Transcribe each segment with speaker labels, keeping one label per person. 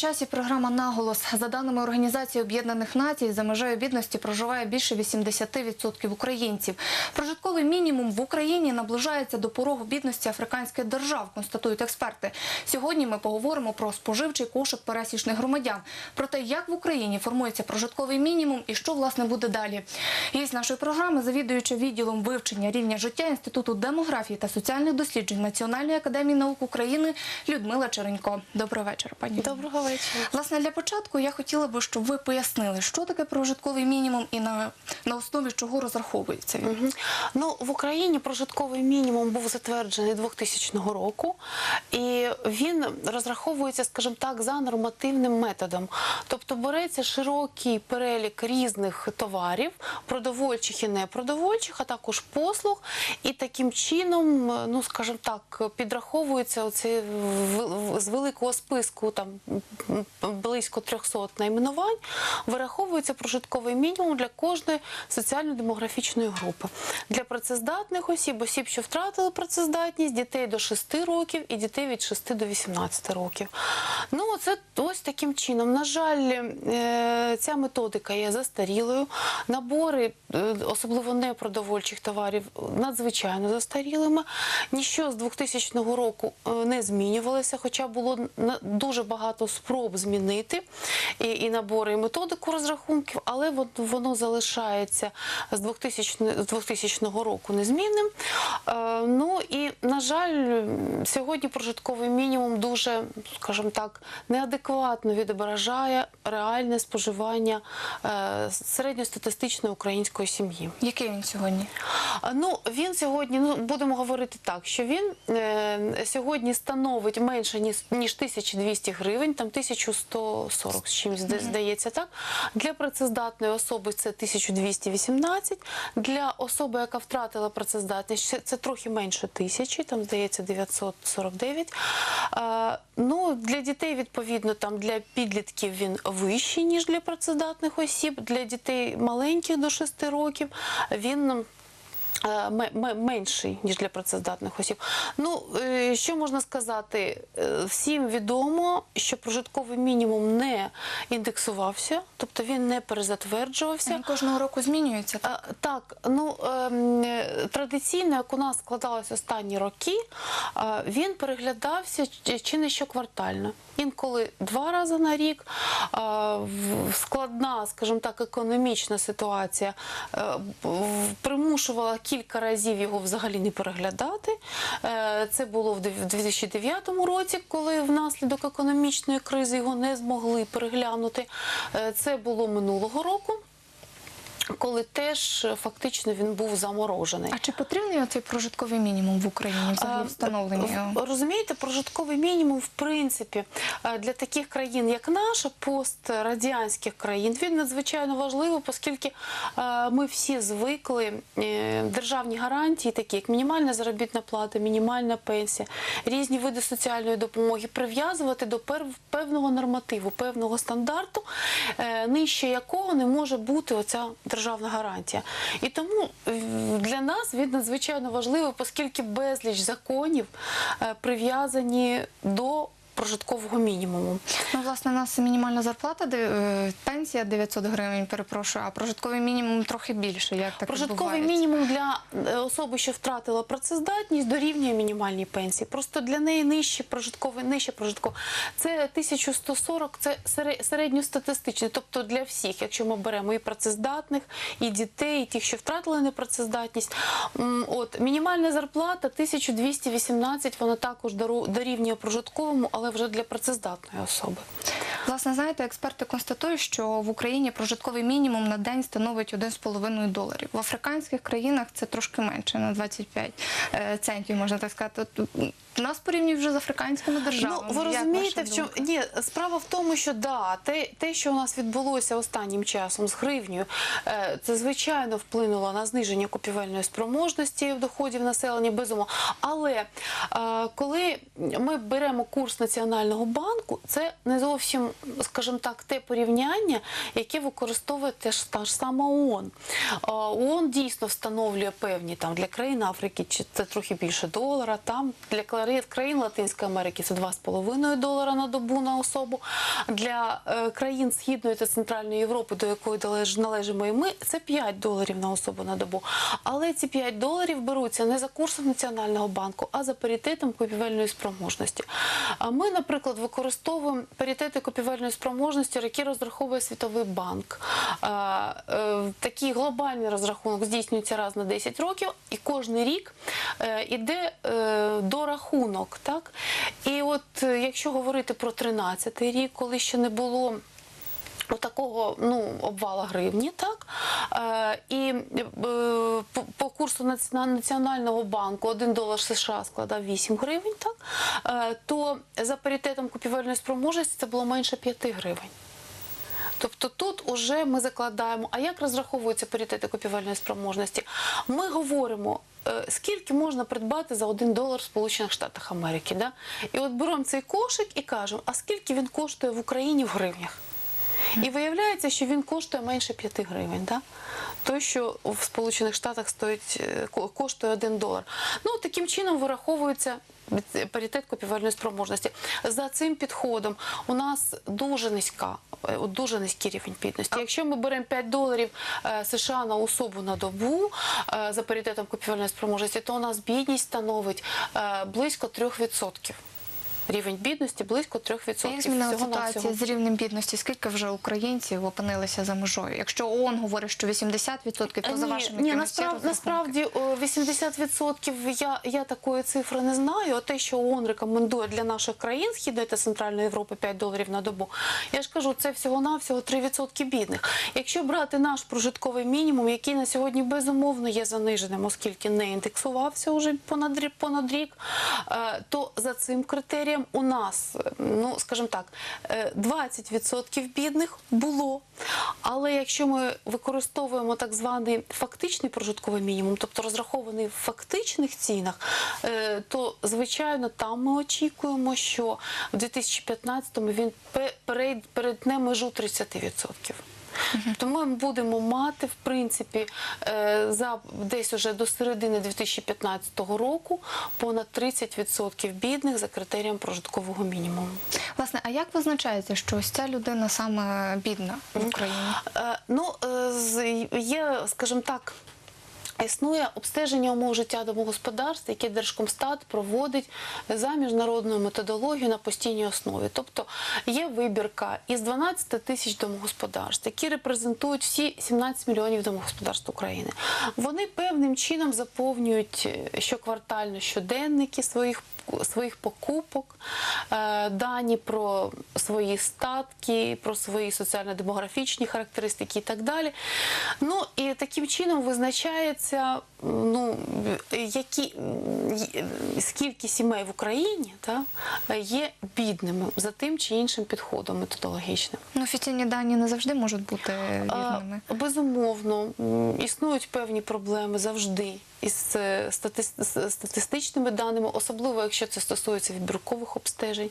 Speaker 1: часі програма Наголос за даними Організації Об'єднаних Націй за межею бідності проживає більше 80% українців. Прожитковий мінімум в Україні наближається до порогу бідності африканських держав, констатують експерти. Сьогодні ми поговоримо про споживчий кошик пересічних громадян, про те, як в Україні формується прожитковий мінімум і що власне буде далі. Гість нашої програми, завідуюча відділом вивчення рівня життя Інституту демографії та соціальних досліджень Національної академії наук України Людмила Черенько. Добрий вечір, пані.
Speaker 2: Доброго вечора.
Speaker 1: Власне, для початку я хотіла би, щоб ви пояснили, що таке прожитковий мінімум і на, на основі чого розраховується він.
Speaker 2: Мгм. Ну, в Україні прожитковий мінімум був затверджений 2000 року, і він розраховується, скажімо так, за нормативним методом. Тобто береться широкий перелік різних товарів, продовольчих і непродовольчих, а також послуг, і таким чином, ну скажімо так, підраховується оце з великого списку там близько 300 найменувань, вираховується прожитковий мінімум для кожної соціально-демографічної групи. Для працездатних осіб, осіб, що втратили працездатність, дітей до 6 років і дітей від 6 до 18 років. Ну, це ось таким чином. На жаль, е, ця методика є застарілою. Набори, е, особливо непродовольчих товарів, надзвичайно застарілими. Ніщо з 2000 року е, не змінювалося, хоча було дуже багато спроб змінити і, і набори, і методику розрахунків, але вон- воно залишається з 2000, з 2000 року незмінним. На жаль, сьогодні прожитковий мінімум дуже, скажімо так, неадекватно відображає реальне споживання е, середньостатистичної української сім'ї.
Speaker 1: Який він сьогодні?
Speaker 2: Ну, він сьогодні, ну будемо говорити так, що він е, сьогодні становить менше ніж, ніж 1200 гривень, там 1140 з чимось зда- здається, так. Для працездатної особи це 1218, для особи, яка втратила працездатність, це, це трохи менше тисячі, там здається 949. Ну, для дітей, відповідно, там для підлітків він вищий, ніж для працездатних осіб, для дітей маленьких до 6 років він. Е, ме- ме- Менший ніж для працездатних осіб. Ну е, що можна сказати? Е, Всім відомо, що прожитковий мінімум не індексувався, тобто він не перезатверджувався.
Speaker 1: Він кожного року змінюється. так?
Speaker 2: Так, ну ем, традиційно, як у нас складалось останні роки, він переглядався чи- не щоквартально. Інколи два рази на рік. Складна, скажімо так, економічна ситуація примушувала кілька разів його взагалі не переглядати. Е, Це було в дев- в 2009 році, коли внаслідок економічної кризи його не змогли переглянути. Е, Це було минулого року коли теж е, фактично він був заморожений.
Speaker 1: А чи потрібний оцей прожитковий мінімум в Україні взагалі
Speaker 2: А,
Speaker 1: встановлення?
Speaker 2: Розумієте, прожитковий мінімум, в принципі, е, для таких країн, як наша, пострадянських країн, він надзвичайно важливий, оскільки е, ми всі звикли державні гарантії, такі як мінімальна заробітна плата, мінімальна пенсія, різні види соціальної допомоги прив'язувати до певного нормативу, певного стандарту, нижче якого не може бути оця державна гарантія. І тому е, для нас він надзвичайно важливий, оскільки безліч законів е, прив'язані до прожиткового мінімуму.
Speaker 1: Ну, власне, у нас мінімальна зарплата, е, пенсія 900 гривень, перепрошую, а прожитковий мінімум трохи більше. Як так
Speaker 2: Прожитковий
Speaker 1: відбувається?
Speaker 2: мінімум для е, особи, що втратила працездатність, дорівнює мінімальній пенсії. Просто для неї нижче прожитковий, нижче прожитковий. Це 1140, це сере- середньостатистичний, тобто для всіх, якщо ми беремо і працездатних, і дітей, і тих, що втратили непрацездатність. От мінімальна зарплата 1218, вона також дорівнює прожитковому, але вже для працездатної особи.
Speaker 1: Власне, знаєте, експерти констатують, що в Україні прожитковий мінімум на день становить 1,5 доларів. В африканських країнах це трошки менше, на 25 е, центів, можна так сказати. Нас порівнюють вже з африканськими державами.
Speaker 2: Ну, ви розумієте, в чому ні, справа в тому, що да, те, те, що у нас відбулося останнім часом з гривнею, е, це звичайно вплинуло на зниження купівельної спроможності доходів населення, безумовно. Але е, коли ми беремо курс Національного банку, це не зовсім скажімо так, те порівняння, яке використовує теж та ж сама ООН. ООН дійсно встановлює певні там для країн Африки, чи це трохи більше долара. Там для країн Латинської Америки це 2,5 долара на добу на особу. Для е, країн Східної та Центральної Європи, до якої належимо і ми, це 5 доларів на особу на добу. Але ці 5 доларів беруться не за курсом Національного банку, а за паритетом купівельної спроможності. А ми, наприклад, використовуємо паритети купівельної спроможності, які розраховує Світовий банк. Е, Такий глобальний розрахунок здійснюється раз на 10 років, і кожен рік е, іде е, дорахунок. Так? І от якщо говорити про 13-й рік, коли ще не було Отакого ну обвала гривні, так е, і е, по, по курсу національного банку 1 долар США складав 8 гривень, так е, то за паритетом купівельної спроможності це було менше 5 гривень. Тобто тут уже ми закладаємо, а як розраховуються паритети купівельної спроможності? Ми говоримо, е, скільки можна придбати за 1 долар в Сполучених Штатах Америки. Да? І от беремо цей кошик і кажемо, а скільки він коштує в Україні в гривнях? І виявляється, що він коштує менше 5 гривень. Да? Той, що в Сполучених Штатах стоїть, е, коштує 1 долар. Ну, таким чином вираховується паритет купівельної спроможності. За цим підходом у нас дуже низька, е, дуже низький рівень бідності. Якщо ми беремо 5 доларів е, США на особу на добу за паритетом купівельної спроможності, то у нас бідність становить близько 3%. Рівень бідності близько 3%.
Speaker 1: А як змінила ситуація з рівнем бідності? Скільки вже українців опинилися за межою? Якщо ООН говорить, що 80%, то за
Speaker 2: ні,
Speaker 1: вашими
Speaker 2: ні, насправді 80% я, я такої цифри не знаю. А те, що ООН рекомендує для наших країн Східної та Центральної Європи 5 доларів на добу, я ж кажу, це всього-навсього 3% бідних. Якщо брати наш прожитковий мінімум, який на сьогодні безумовно є заниженим, оскільки не індексувався вже понад, понад рік, е, то за цим критерієм у нас, е, ну скажімо так, е, 20% бідних було. Але якщо ми використовуємо так званий фактичний прожитковий мінімум, тобто розрахований в фактичних цінах, е, то звичайно там ми очікуємо, що в 2015-му він пе- перейд- перетне межу 30%. Тому ми будемо мати, в принципі, е, за десь уже до середини 2015 року понад 30% бідних за критерієм прожиткового мінімуму.
Speaker 1: Власне, а як визначається, що ось ця людина саме бідна в Україні?
Speaker 2: Е, Ну, е, є, скажімо так. Існує обстеження умов життя домогосподарств, яке Держкомстат проводить за міжнародною методологією на постійній основі. Тобто є вибірка із 12 тисяч домогосподарств, які репрезентують всі 17 мільйонів домогосподарств України. Вони певним чином заповнюють е, щоквартально щоденники своїх своїх покупок, е, дані про свої статки, про свої соціально-демографічні характеристики і так далі. Ну і таким чином визначається, ну які скільки сімей в Україні та, є бідними за тим чи іншим підходом методологічним.
Speaker 1: Ну, офіційні дані не завжди можуть бути вірними.
Speaker 2: Безумовно, існують певні проблеми завжди із е, статистичними даними, особливо якщо це стосується відбіркових обстежень.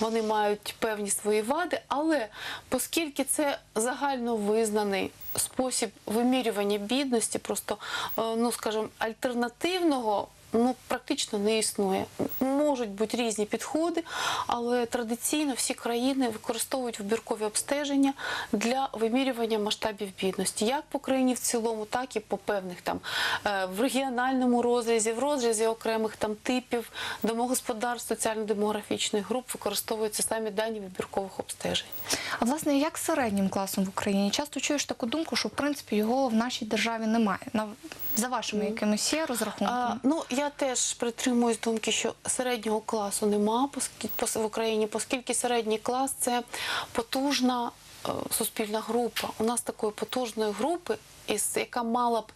Speaker 2: Вони мають певні свої вади, але оскільки це загально визнаний спосіб вимірювання бідності, просто, е, ну скажімо, альтернативного. Ну, практично не існує. Можуть бути різні підходи, але традиційно всі країни використовують вибіркові обстеження для вимірювання масштабів бідності, як по країні в цілому, так і по певних там е, в регіональному розрізі, в розрізі окремих там типів домогосподарств, соціально-демографічних груп використовуються самі дані вибіркових обстежень.
Speaker 1: А власне, як середнім класом в Україні? Часто чуєш таку думку, що в принципі його в нашій державі немає. На за вашими якимись є
Speaker 2: А,
Speaker 1: розрахунками?
Speaker 2: ну я теж притримуюсь думки, що середнього класу нема в Україні, оскільки середній клас це потужна е, суспільна група. У нас такої потужної групи яка мала б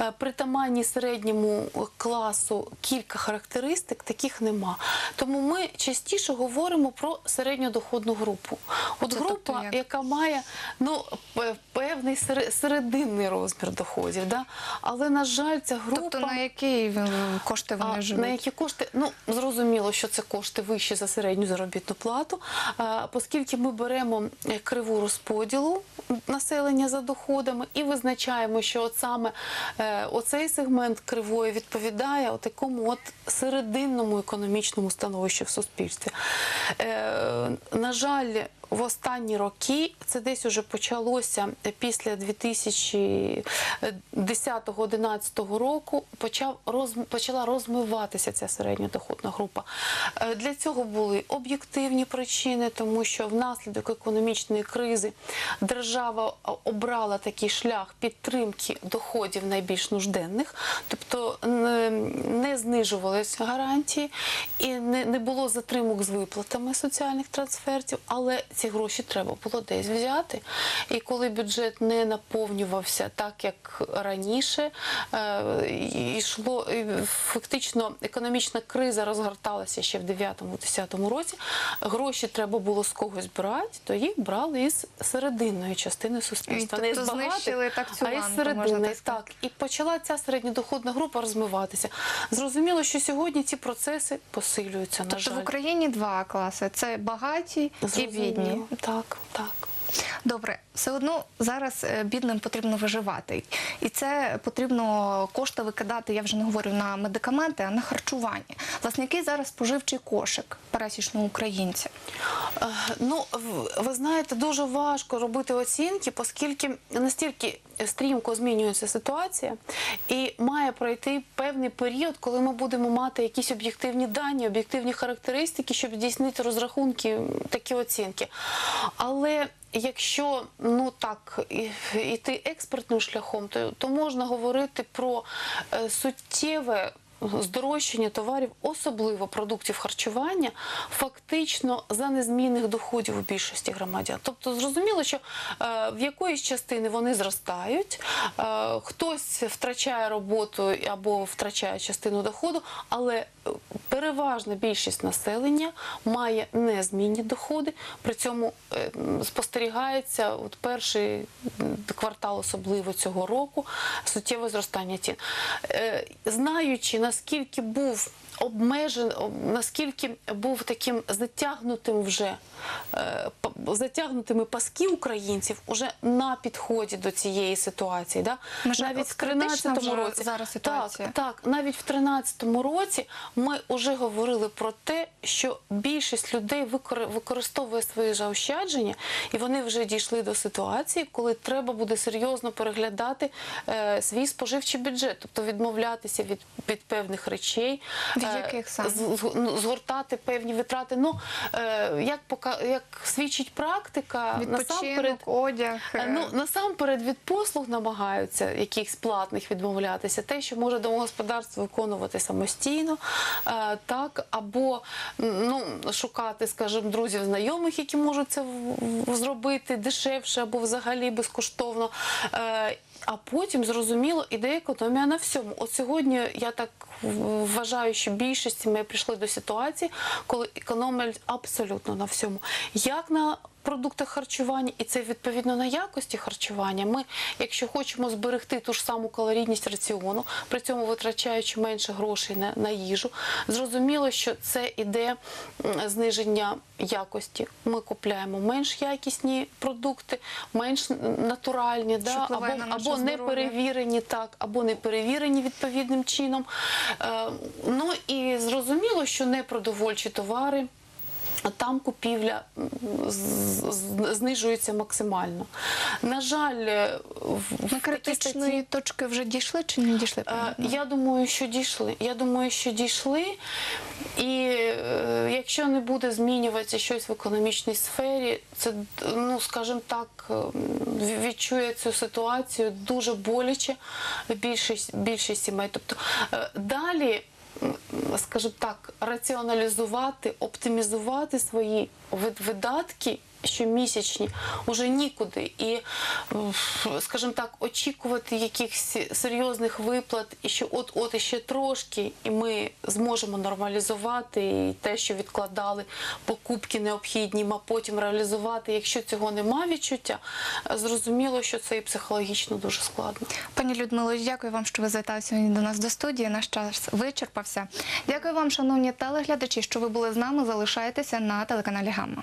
Speaker 2: е, притаманні середньому класу кілька характеристик, таких нема. Тому ми частіше говоримо про середньодоходну групу. От
Speaker 1: Це
Speaker 2: група,
Speaker 1: тобто як?
Speaker 2: яка має ну певний сере- серединний розмір доходів, да? але на жаль, ця група
Speaker 1: Тобто на які е, кошти вони
Speaker 2: а,
Speaker 1: живуть?
Speaker 2: На які кошти? Ну зрозуміло, що це кошти вищі за середню заробітну плату, а, оскільки ми беремо е, криву розподілу населення за доходами і визначаємо, що от саме е, оцей сегмент кривої відповідає от такому от серединному економічному становищу в суспільстві. Е, на жаль, в останні роки це десь уже почалося після 2010-2011 року. Почав роз, почала розмиватися ця середньодоходна група. Е, Для цього були об'єктивні причини, тому що внаслідок економічної кризи держава обрала такий шлях підтримки доходів найбільш нужденних, тобто не, знижувалися гарантії і не було затримок з виплатами соціальних трансфертів, але ці гроші треба було десь взяти. І коли бюджет не наповнювався так, як раніше, е, йшло фактично економічна криза розгорталася ще в 9-10 році. Гроші треба було з когось брати, то їх брали із серединної частини суспільства.
Speaker 1: І,
Speaker 2: не
Speaker 1: тобто
Speaker 2: з багатих,
Speaker 1: знищили так цю
Speaker 2: а із середини.
Speaker 1: так.
Speaker 2: Так, і почала ця середньодоходна група розмиватися. Зрозуміло, що сьогодні ці процеси посилюються. На
Speaker 1: Тобто
Speaker 2: жаль.
Speaker 1: в Україні два класи: це багаті і
Speaker 2: Зрозуміло. Так, так.
Speaker 1: Добре, все одно зараз е, бідним потрібно виживати, і це потрібно кошти викидати. Я вже не говорю на медикаменти, а на харчування. Власне, який зараз споживчий кошик пересічного українця?
Speaker 2: Е, Ну, ви знаєте, дуже важко робити оцінки, оскільки настільки стрімко змінюється ситуація, і має пройти певний період, коли ми будемо мати якісь об'єктивні дані, об'єктивні характеристики, щоб здійснити розрахунки, такі оцінки. Але Якщо ну так іти експертним шляхом, то, то можна говорити про е, суттєве здорожчання товарів, особливо продуктів харчування, фактично за незмінних доходів у більшості громадян. Тобто зрозуміло, що е, в якоїсь частини вони зростають, е, хтось втрачає роботу або втрачає частину доходу, але е, переважна більшість населення має незмінні доходи. При цьому спостерігається от перший квартал, особливо цього року, суттєве зростання цін. Е, Знаючи, наскільки був обмежен, наскільки був таким затягнутим вже е, затягнутими паски українців уже на підході до цієї ситуації. Да?
Speaker 1: Може,
Speaker 2: навіть в
Speaker 1: критична
Speaker 2: 13-му році
Speaker 1: зараз ситуація?
Speaker 2: Так, так, навіть в 13-му році ми вже говорили про те, що більшість людей використовує свої заощадження, і вони вже дійшли до ситуації, коли треба буде серйозно переглядати е, свій споживчий бюджет, тобто відмовлятися від, від певних речей,
Speaker 1: Від
Speaker 2: е,
Speaker 1: яких саме?
Speaker 2: ну, згортати певні витрати. Ну е, як пока як свідчить практика, насамперед
Speaker 1: одяг.
Speaker 2: Е, Ну насамперед від послуг намагаються якихось платних відмовлятися. Те, що може домогосподарство виконувати самостійно, так або ну шукати, скажімо, друзів, знайомих, які можуть це зробити дешевше або взагалі безкоштовно. А потім зрозуміло іде економія на всьому. От сьогодні я так вважаю, що більшість ми прийшли до ситуації, коли економлять абсолютно на всьому. Як на продуктах харчування, і це відповідно на якості харчування. Ми, якщо хочемо зберегти ту ж саму калорійність раціону, при цьому витрачаючи менше грошей на, на їжу, зрозуміло, що це іде зниження якості. Ми купляємо менш якісні продукти, менш натуральні, да, або,
Speaker 1: на
Speaker 2: або не перевірені так, або не перевірені відповідним чином. Е, ну і зрозуміло, що непродовольчі товари. Там купівля знижується максимально. На жаль, е, в-
Speaker 1: критичної
Speaker 2: статті-
Speaker 1: точки вже дійшли чи не дійшли?
Speaker 2: Е, Я думаю, що дійшли. Я думаю, що дійшли. І е, якщо не буде змінюватися щось в економічній сфері, це, ну скажімо так, відчує цю ситуацію дуже боляче більшість, більшість сімей. Тобто далі. Скажімо так, раціоналізувати, оптимізувати свої вид- видатки щомісячні, уже нікуди. І, скажімо так, очікувати якихось серйозних виплат, і що от-от іще трошки, і ми зможемо нормалізувати і те, що відкладали покупки необхідні, а потім реалізувати. Якщо цього нема відчуття, зрозуміло, що це і психологічно дуже складно.
Speaker 1: Пані Людмило, дякую вам, що ви завітали сьогодні до нас до студії. Наш час вичерпався. Дякую вам, шановні телеглядачі, що ви були з нами. Залишайтеся на телеканалі Гамма.